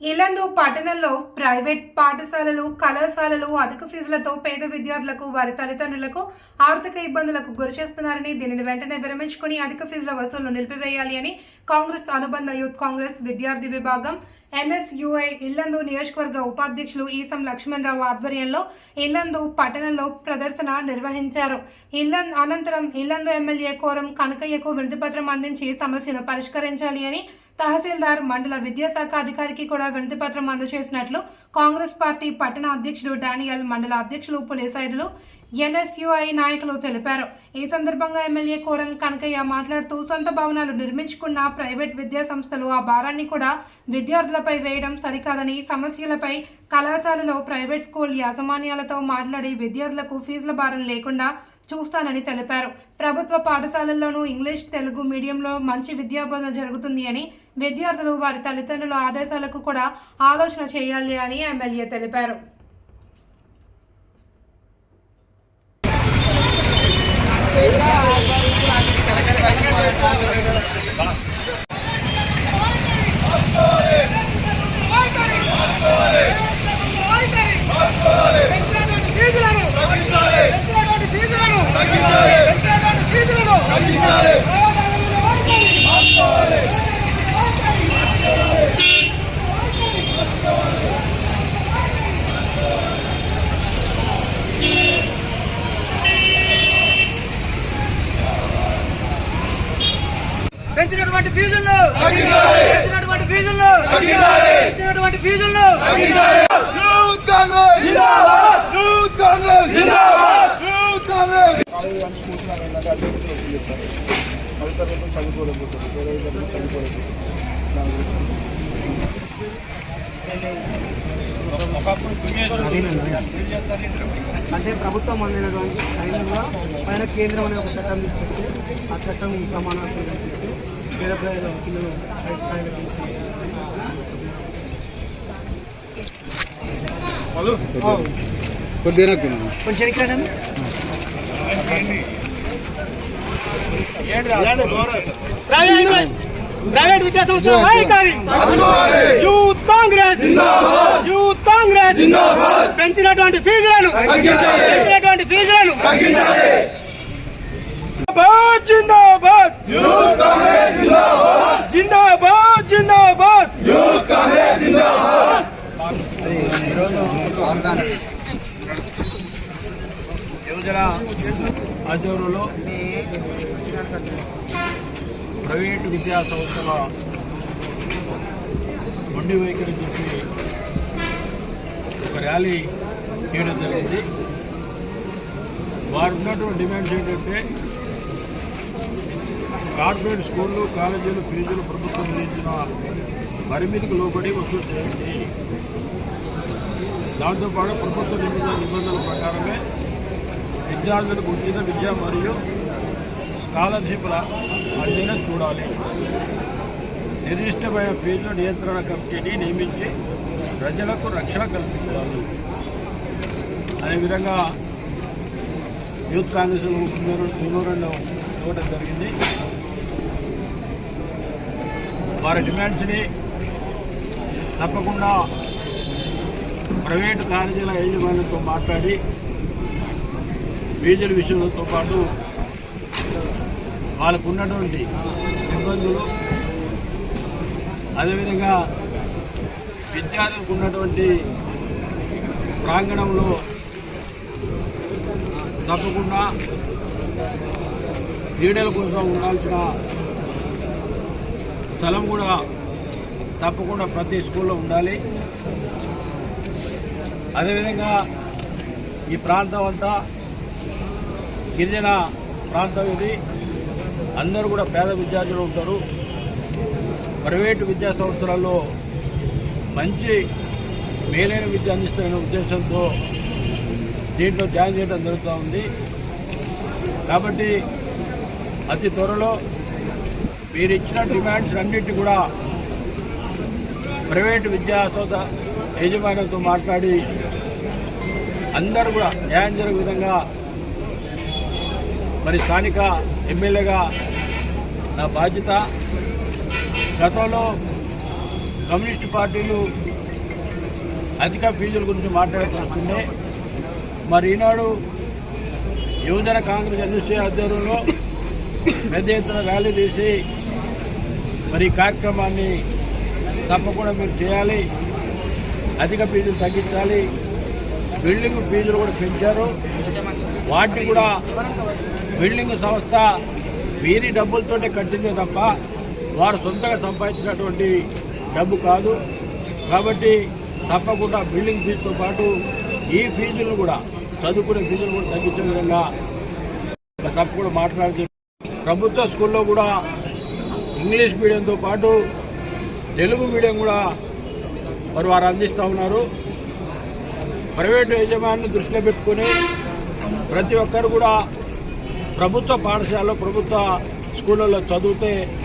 ఇలందు పట్టణంలో ప్రైవేట్ పాఠశాలలు కళాశాలలు అధిక ఫీజులతో పేద విద్యార్థులకు వారి తల్లిదండ్రులకు ఆర్థిక ఇబ్బందులకు గురిచేస్తున్నారని దీనిని వెంటనే విరమించుకుని అధిక ఫీజుల వసూలు నిలిపివేయాలి అని కాంగ్రెస్ అనుబంధ యూత్ కాంగ్రెస్ విద్యార్థి విభాగం ఎన్ఎస్యుఐ ఇల్లందు నియోజకవర్గ ఉపాధ్యక్షులు ఈసం లక్ష్మణరావు ఆధ్వర్యంలో ఇల్లందు పట్టణంలో ప్రదర్శన నిర్వహించారు. ఇల్లం అనంతరం ఇల్లందు ఎమ్మెల్యే కోరం కనకయ్యకు వినతిపత్రం అందించి సమస్యను పరిష్కరించాలి అని తహసీల్దార్ మండల విద్యాశాఖ అధికారికి కూడా వినతిపత్రం అందజేసినట్లు కాంగ్రెస్ పార్టీ పట్టణ అధ్యక్షుడు డానియల్ మండల అధ్యక్షులు పులిసైదులు ఎన్ఎస్యుఐ నాయకులు తెలిపారు. ఈ సందర్భంగా ఎమ్మెల్యే కోరం కనకయ్య మాట్లాడుతూ సొంత భవనాలు నిర్మించుకున్న ప్రైవేట్ విద్యా సంస్థలు ఆ భారాన్ని కూడా విద్యార్థులపై వేయడం సరికాదని సమస్యలపై కళాశాలలో ప్రైవేట్ స్కూల్ యాజమాన్యాలతో మాట్లాడి విద్యార్థులకు ఫీజుల భారం లేకుండా చూస్తానని తెలిపారు. ప్రభుత్వ పాఠశాలల్లోనూ ఇంగ్లీష్ తెలుగు మీడియంలో మంచి విద్యాబోధన జరుగుతుంది అని విద్యార్థులు వారి తల్లిదండ్రుల ఆదేశాలకు కూడా ఆలోచన చేయాలి అని ఎమ్మెల్యే తెలిపారు. పెంచినటువంటి ఫీజులను పెంచినటువంటి ఫీజులను పెంచినటువంటి ఫీజులను యూత్ కాంగ్రెస్ జిందాబాద్ యూత్ కాంగ్రెస్ జిందాబాద్ కాంగ్రెస్ స్కూల్స్ వెళ్ళాక పది చదువుకోలేకపోతారు ఇరవై చదువుకోలేకపోతారు అంటే ప్రభుత్వం అందినటువంటి సైన్యంగా పైన కేంద్రం అనే ఒక చట్టం తీసుకొస్తే ఆ చట్టం సమానత్వం పేద ప్రజల. కొంచెం. ప్రైవేట్ ప్రైవేట్ విద్యా సంస్థల వైఖరి యూత్ కాంగ్రెస్ యూత్ కాంగ్రెస్ పెంచినటువంటి ఫీజులను పెంచినటువంటి ఫీజులను జిందాబాద్ జిందాబాద్. యూత్ కాంగ్రెస్ జిందాబాద్ జిందాబాద్. జిందాబాద్ యూత్ కాంగ్రెస్ జిందాబాద్ యువజన ఆధ్వర్యంలో ప్రైవేటు విద్యా సంస్థల మొండి వైఖరి చెప్పి ఒక ర్యాలీ చేయడం జరిగింది. వారు ఉన్నటువంటి డిమాండ్స్ ఏంటంటే కార్పొరేట్ స్కూళ్ళు కాలేజీలు ఫీజులు ప్రభుత్వం విధించిన పరిమితికి లోబడి వసూలు చేయండి. దాంతోపాటు ప్రభుత్వ నిబంధన నిబంధనల ప్రకారమే విద్యార్థులకు ఉచిత విద్య మరియు స్కాలర్షిప్ల అర్జీని చూడాలి. నిర్దిష్టమైన ఫీజుల నియంత్రణ కమిటీని నియమించి ప్రజలకు రక్షణ కల్పించాలి. అనే విధంగా యూత్ కాంగ్రెస్ రెండు చోట జరిగింది. వారి డిమాండ్స్ని తప్పకుండా ప్రైవేటు కాలేజీల యాజమాన్యంతో మాట్లాడి ఫీజుల విషయంతో పాటు వాళ్ళకు ఉన్నటువంటి ఇబ్బందులు అదేవిధంగా విద్యార్థులకు ఉన్నటువంటి ప్రాంగణంలో తప్పకుండా క్రీడల కోసం ఉండాల్సిన స్థలం కూడా తప్పకుండా ప్రతి స్కూల్లో ఉండాలి. అదేవిధంగా ఈ ప్రాంతం అంతా గిరిజన ప్రాంతం ఇది. అందరూ కూడా పేద విద్యార్థులు ఉంటారు. ప్రైవేటు విద్యా సంస్థలలో మంచి మేలైన విద్య అందిస్తున్న ఉద్దేశంతో దీంట్లో జాయిన్ చేయడం జరుగుతూ ఉంది. కాబట్టి అతి త్వరలో మీరు ఇచ్చిన డిమాండ్స్ అన్నిటి కూడా ప్రైవేటు విద్యా సంస్థ యజమానులతో మాట్లాడి అందరూ కూడా న్యాయం జరిగే విధంగా మరి స్థానిక ఎమ్మెల్యేగా నా బాధ్యత. గతంలో కమ్యూనిస్ట్ పార్టీలు అధిక ఫీజుల గురించి మాట్లాడుతుండే మరి ఈనాడు యువజన కాంగ్రెస్ ఎన్ఎస్సీ ఆధ్వర్యంలో పెద్ద ఎత్తున ర్యాలీ తీసి మరి ఈ కార్యక్రమాన్ని తప్పకుండా మీరు చేయాలి. అధిక ఫీజులు తగ్గించాలి. బిల్డింగ్ ఫీజులు కూడా పెంచారు. వాటిని కూడా బిల్డింగ్ సంస్థ వీరి డబ్బులతోటే కట్టిందే తప్ప వారు సొంతంగా సంపాదించినటువంటి డబ్బు కాదు. కాబట్టి తప్పకుండా బిల్డింగ్ ఫీజుతో పాటు ఈ ఫీజులను కూడా చదువుకునే ఫీజులు కూడా తగ్గించే విధంగా తప్పకుండా మాట్లాడుతుంది ప్రభుత్వ స్కూల్లో కూడా ఇంగ్లీష్ మీడియంతో పాటు తెలుగు మీడియం కూడా మరి వారు అందిస్తూ ఉన్నారు. ప్రైవేటు యజమాని దృష్టిలో పెట్టుకుని ప్రతి ఒక్కరు కూడా ప్రభుత్వ పాఠశాలలో ప్రభుత్వ స్కూళ్ళలో చదివితే